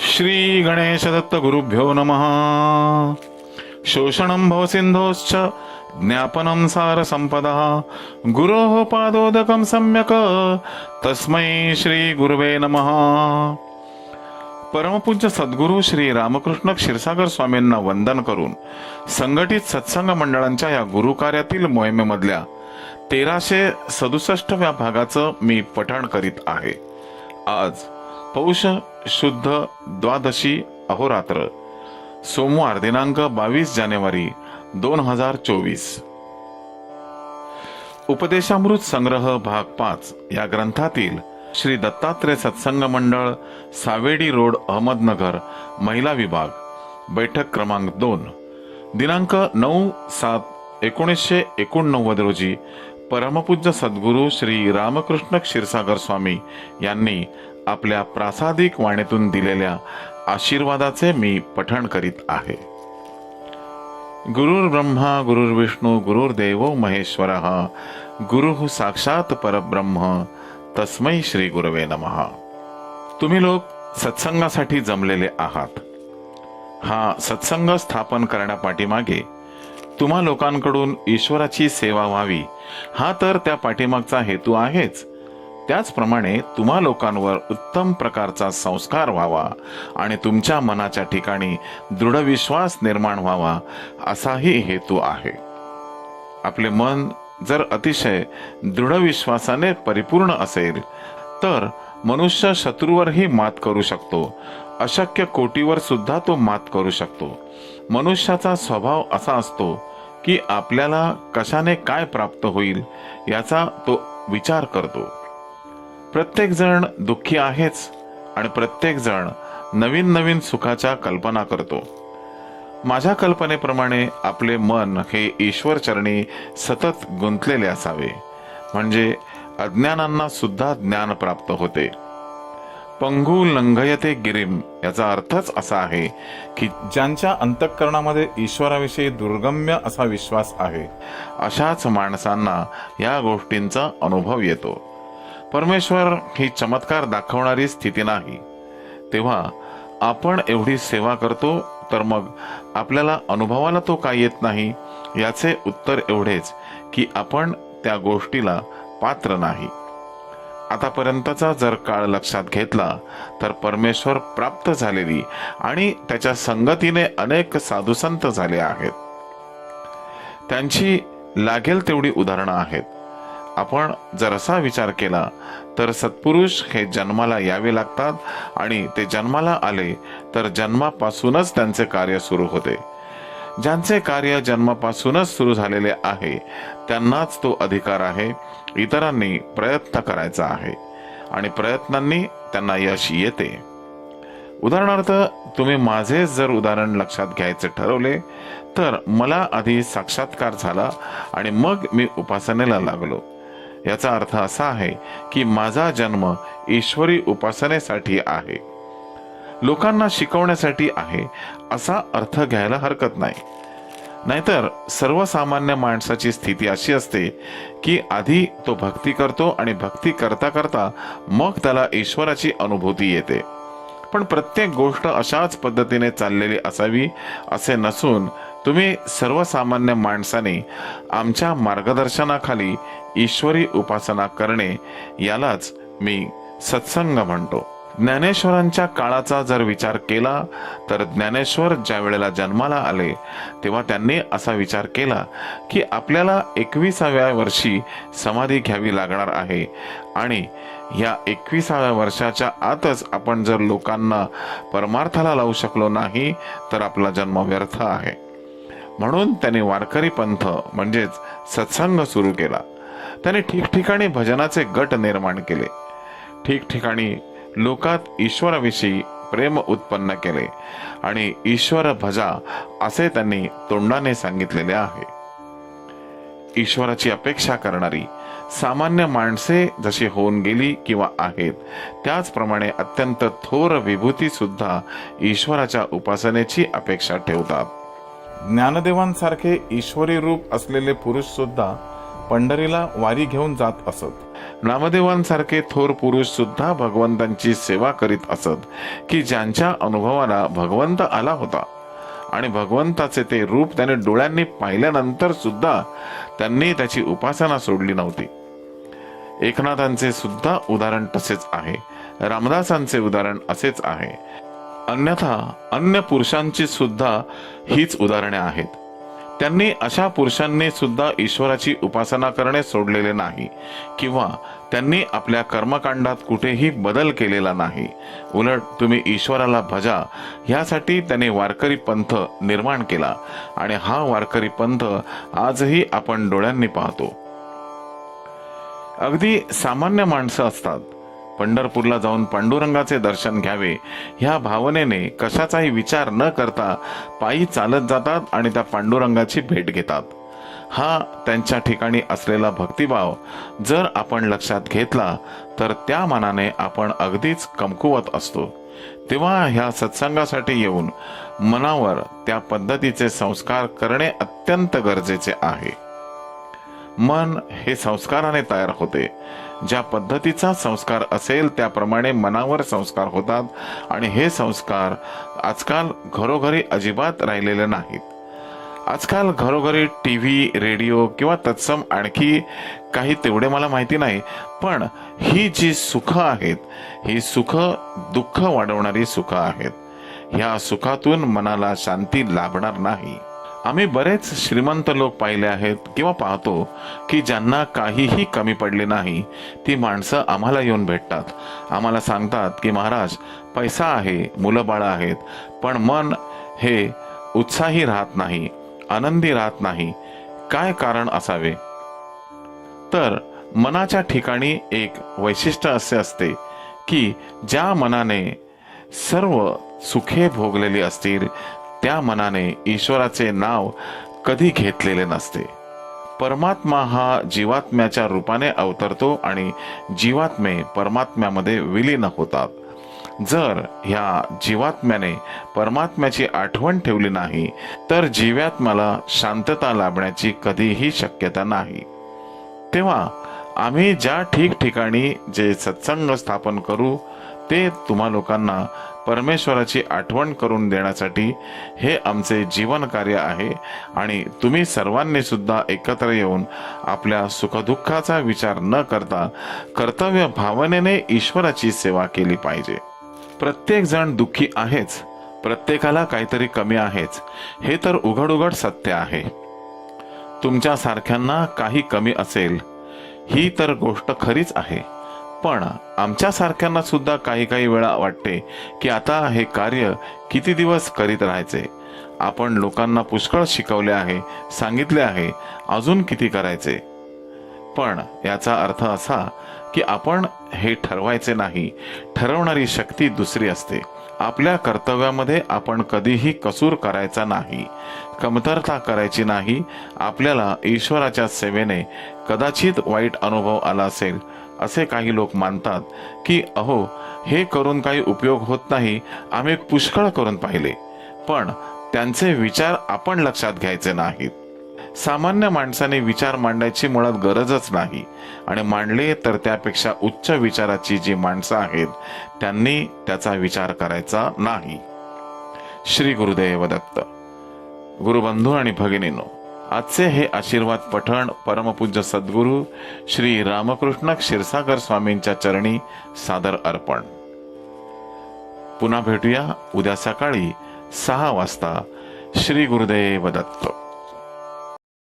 श्री गणेश दत्त गुरुभ्यो नमः। शोषणं भवसिन्धोश्च ज्ञापनं सारसम्पदः गुरोः पादोदकं सम्यक् तस्मै श्री गुरुवे नमः। परमपूज्य सद्गुरू श्री रामकृष्ण क्षीरसागर स्वामींना वंदन करून संघटित सत्संग मंडळांच्या या गुरु कार्यातील मोहिमेमधल्या तेराशे सदुसष्टव्या भागाचं मी पठण करीत आहे. आज पौष शुद्ध द्वादशी अहोरात्र सोमवार दिनांक बावीस जानेवारी दोन हजार चोवीस. उपदेशामृत संग्रह भाग पाच या ग्रंथातील श्री दत्तात्रय सत्संग मंडळ सावेडी रोड अहमदनगर महिला विभाग बैठक क्रमांक दोन दिनांक नऊ सात एकोणीसशे एकोणनव्वद रोजी परमपूज्य सद्गुरू श्री रामकृष्ण क्षीरसागर स्वामी यांनी आपल्या प्रासादिक वाणीतून दिलेल्या आशीर्वादाचे मी पठण करीत आहे. गुरुर् ब्रह्मा गुरुर्विष्णू गुरुर्देव महेश्वर गुरु साक्षात परब्रह्म तस्मै श्री गुरवे नमः. तुम्ही लोक सत्संगासाठी जमलेले आहात. हा सत्संग स्थापन करण्यापाठीमागे तुम्हा लोकांकडून ईश्वराची सेवा व्हावी हा तर त्या पाठीमागचा हेतू आहेच. त्याचप्रमाणे तुम्हा लोकांवर उत्तम प्रकारचा संस्कार व्हावा आणि तुमच्या मनाच्या ठिकाणी दृढ विश्वास निर्माण व्हावा असाही हेतू आहे. आपले मन जर अतिशय दृढ विश्वासाने परिपूर्ण असेल तर मनुष्य शत्रूवरही मात करू शकतो. अशक्य कोटीवर सुद्धा तो मात करू शकतो. मनुष्याचा स्वभाव असा असतो की आपल्याला कशाने काय प्राप्त होईल याचा तो विचार करतो. प्रत्येक जण दुःखी आहेच आणि प्रत्येक जण नवीन नवीन सुखाच्या कल्पना करतो. माझ्या कल्पनेप्रमाणे आपले मन हे ईश्वर चरणी सतत गुंतलेले असावे. म्हणजे अज्ञानांना सुद्धा ज्ञान प्राप्त होते. पंगू लंघयते गिरीम याचा अर्थच असा आहे की ज्यांच्या अंतःकरणामध्ये ईश्वराविषयी दुर्गम्य असा विश्वास आहे. अशाच माणसांना या गोष्टींचा अनुभव येतो. परमेश्वर ही चमत्कार दाखवणारी स्थिती नाही. तेव्हा आपण एवढी सेवा करतो तर मग आपल्याला अनुभवाला तो काय येत नाही? याचे उत्तर एवढेच की आपण त्या गोष्टीला पात्र नाही. आतापर्यंतचा जर काळ लक्षात घेतला तर परमेश्वर प्राप्त झालेली आणि त्याच्या संगतीने अनेक साधुसंत झाले आहेत. त्यांची लागेल तेवढी उदाहरणं आहेत. आपण जर असा विचार केला तर सत्पुरुष हे जन्माला यावे लागतात आणि ते जन्माला आले तर जन्मापासूनच त्यांचे कार्य सुरू होते. ज्यांचे कार्य जन्मापासूनच सुरू झालेले आहे त्यांनाच तो अधिकार आहे इतरांनी प्रयत्न करायचा आहे आणि प्रयत्नांनी त्यांना यश येते. उदाहरणार्थ तुम्ही माझे जर उदाहरण लक्षात घ्यायचे ठरवले तर मला आधी साक्षात्कार झाला आणि मग मी उपासनेला लागलो. याचा अर्थ असा आहे की माझा जन्म ईश्वरी उपासनेसाठी आहे. लोकांना शिकवण्यासाठी आहे असा अर्थ घ्यायला हरकत नाही. नाहीतर सर्वसामान्य माणसाची स्थिती अशी असते की आधी तो भक्ती करतो आणि भक्ती करता करता मग त्याला ईश्वराची अनुभूती येते. पण प्रत्येक गोष्ट अशाच पद्धतीने चाललेली असावी असे नसून तुम्ही सर्वसामान्य माणसाने आमच्या मार्गदर्शनाखाली ईश्वरी उपासना करणे यालाच मी सत्संग म्हणतो. ज्ञानेश्वरांच्या काळाचा जर विचार केला तर ज्ञानेश्वर ज्या वेळेला जन्माला आले तेव्हा त्यांनी असा विचार केला की आपल्याला एकविसाव्या वर्षी समाधी घ्यावी लागणार आहे. आणि या एकविसाव्या वर्षाच्या आतच आपण जर लोकांना परमार्थाला लावू शकलो नाही तर आपला जन्म व्यर्थ आहे. म्हणून त्याने वारकरी पंथ म्हणजेच सत्संग सुरू केला. त्याने ठिकठिकाणी भजनाचे गट निर्माण केले. ठिकठिकाणी लोकात ईश्वराविषयी प्रेम उत्पन्न केले आणि ईश्वर भजा असे त्यांनी तोंडाने सांगितलेले आहे. ईश्वराची अपेक्षा करणारी सामान्य माणसे जशी होऊन गेली किंवा आहेत त्याचप्रमाणे अत्यंत थोर विभूती सुद्धा ईश्वराच्या उपासनेची अपेक्षा ठेवतात. ज्ञानदेवांसारखे ईश्वरी रूप असलेले पुरुष सुद्धा पंढरीला वारी घेऊन जात असत. नामदेवांसारखे थोर पुरुष सुद्धा भगवंतांची सेवा करीत असत की ज्यांच्या अनुभवाला भगवंत आला होता. आणि भगवंताचे ते रूप त्याने डोळ्यांनी पाहिल्यानंतर सुद्धा त्यांनी त्याची उपासना सोडली नव्हती. एकनाथांचे सुद्धा उदाहरण तसेच आहे रामदासांचे उदाहरण असेच आहे. अन्यथा अन्य पुरुषांची सुद्धा हीच उदाहरणे आहेत. त्यांनी अशा पुरुषांनी सुद्धा ईश्वराची उपासना करणे सोडलेले नाही किंवा त्यांनी आपल्या कर्मकांडात कुठेही बदल केलेला नाही. उलट तुम्ही ईश्वराला भजा ह्यासाठी त्याने वारकरी पंथ निर्माण केला आणि हा वारकरी पंथ आजही आपण डोळ्यांनी पाहतो. अगदी सामान्य माणसं असतात. पंढरपूरला जाऊन पांडुरंगाचे दर्शन घ्यावे ह्या भावनेने कशाचाही विचार न करता पायी चालत जातात आणि त्या पांडुरंगाची भेट घेतात. हा त्यांच्या ठिकाणी असलेला भक्तिभाव जर आपण लक्षात घेतला तर त्या मनाने आपण अगदीच कमकुवत असतो. तेव्हा ह्या सत्संगासाठी येऊन मनावर त्या पद्धतीचे संस्कार करणे अत्यंत गरजेचे आहे. मन हे संस्काराने तयार होते. ज्या पद्धतीचा संस्कार असेल त्याप्रमाणे मनावर संस्कार होतात आणि हे संस्कार आजकाल घरोघरी अजिबात राहिलेले नाहीत. आजकाल घरोघरी टी व्ही रेडिओ किंवा तत्सम आणखी काही तेवढे मला माहिती नाही पण ही जी सुखं आहेत ही सुख दुःख वाढवणारी सुखं आहेत. ह्या सुखातून मनाला शांती लाभणार नाही. आम्ही बरेच श्रीमंत लोक पाहिले आहेत किंवा पाहतो की ज्यांना काहीही कमी पडले नाही ती माणसं आम्हाला येऊन भेटतात. आम्हाला सांगतात की महाराज पैसा आहे मुलं बाळं आहेत पण मन हे उत्साही राहत नाही आनंदी राहत नाही. काय कारण असावे? तर मनाच्या ठिकाणी एक वैशिष्ट्य असे असते की ज्या मनाने सर्व सुखे भोगलेली असतील त्या मनाने ईश्वराचे नाव कधी घेतलेले नसते. परमात्मा हा जीवात्म्याच्या रूपाने अवतरतो आणि जीवात्मे परमात्म्यामध्ये विलीन होतात. जर ह्या जीवात्म्याने परमात्म्याची आठवण ठेवली नाही तर जीवात्म्याला शांतता लाभण्याची कधीही शक्यता नाही. तेव्हा आम्ही ज्या ठिकठिकाणी जे सत्संग स्थापन करू ते तुम्हा लोकांना परमेश्वराची आठवण करून देण्यासाठी हे आमचे जीवन कार्य आहे आणि तुम्ही सर्वांनी सुद्धा एकत्र येऊन आपल्या सुखदुःखाचा विचार न करता कर्तव्य भावनेने ईश्वराची सेवा केली पाहिजे. प्रत्येक जण दुःखी आहेच. प्रत्येकाला काहीतरी कमी आहेच. हे तर उघड उघड सत्य आहे. तुमच्या सारख्यांना काही कमी असेल ही तर गोष्ट खरीच आहे. पण आमच्यासारख्यांना सुद्धा काही काही वेळा वाटते की आता हे कार्य किती दिवस करीत राहायचे? आपण लोकांना पुष्कळ शिकवले आहे सांगितले आहे अजून किती करायचे? पण याचा अर्थ असा की आपण हे ठरवायचे नाही. ठरवणारी शक्ती दुसरी असते. आपल्या कर्तव्यामध्ये आपण कधीही कसूर करायचा नाही. कमतरता करायची नाही. आपल्याला ईश्वराच्या सेवेने कदाचित वाईट अनुभव आला असेल. असे काही लोक मानतात की अहो हे करून काही उपयोग होत नाही आम्ही पुष्कळ करून पाहिले. पण त्यांचे विचार आपण लक्षात घ्यायचे नाहीत. सामान्य माणसाने विचार मांडायची मुळात गरजच नाही. आणि मांडले तर त्यापेक्षा उच्च विचाराची जी माणसं आहेत त्यांनी त्याचा विचार करायचा नाही. श्री गुरुदेव दत्त. गुरुबंधू आणि भगिनीनो आजचे हे आशीर्वाद पठण परमपूज्य सद्गुरू श्री रामकृष्ण क्षीरसागर स्वामींच्या चरणी सादर अर्पण. पुन्हा भेटूया उद्या सकाळी सहा वाजता. श्री गुरुदेव दत्त.